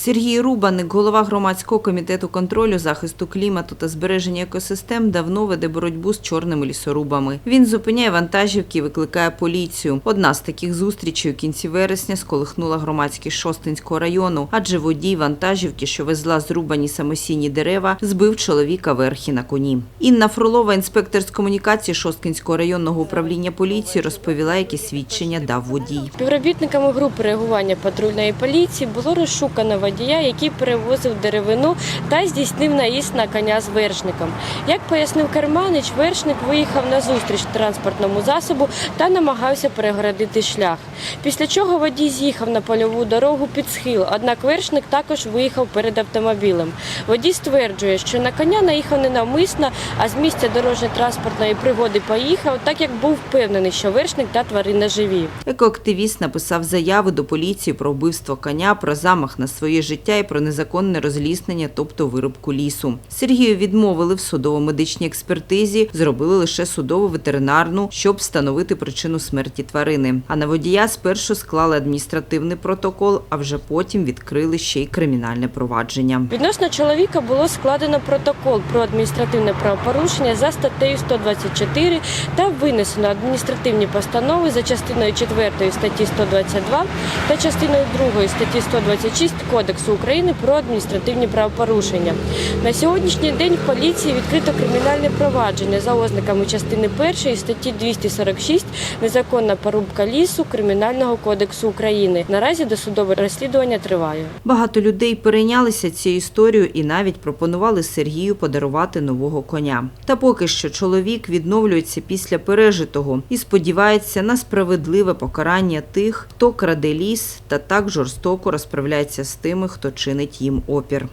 Сергій Рубаник, голова громадського комітету контролю захисту клімату та збереження екосистем, давно веде боротьбу з чорними лісорубами. Він зупиняє вантажівки, і викликає поліцію. Одна з таких зустрічей у кінці вересня сколихнула громадськість Шостинського району, адже водій вантажівки, що везла зрубані самосійні дерева, збив чоловіка верхи на коні. Інна Фролова, інспектор з комунікації Шосткинського районного управління поліції, розповіла, які свідчення дав водій. Співробітниками групи реагування патрульної поліції було розшукано водія, який перевозив деревину та здійснив наїзд на коня з вершником. Як пояснив Керманич, вершник виїхав на зустріч транспортному засобу та намагався перегородити шлях. Після чого водій з'їхав на польову дорогу під схил, однак вершник також виїхав перед автомобілем. Водій стверджує, що на коня наїхав ненавмисно, а з місця дорожньо-транспортної пригоди поїхав, так як був впевнений, що вершник та тварина живі. Екоактивіст написав заяву до поліції про вбивство коня, про замах на своє життя і про незаконне розліснення, тобто вирубку лісу. Сергію відмовили в судово-медичній експертизі, зробили лише судово-ветеринарну, щоб встановити причину смерті тварини. А на водія спершу склали адміністративний протокол, а вже потім відкрили ще й кримінальне провадження. Відносно чоловіка було складено протокол про адміністративне правопорушення за статтею 124 та винесено адміністративні постанови за частиною 4 статті 122 та частиною 2 статті 126 Кодексу України про адміністративні правопорушення. На сьогоднішній день в поліції відкрито кримінальне провадження за ознаками частини 1 статті 246 незаконна порубка лісу Кримінального кодексу України. Наразі досудове розслідування триває. Багато людей перейнялися цією історією і навіть пропонували Сергію подарувати нового коня. Та поки що чоловік відновлюється після пережитого і сподівається на справедливе покарання тих, хто краде ліс та так жорстоко розправляється з тими, хто чинить їм опір.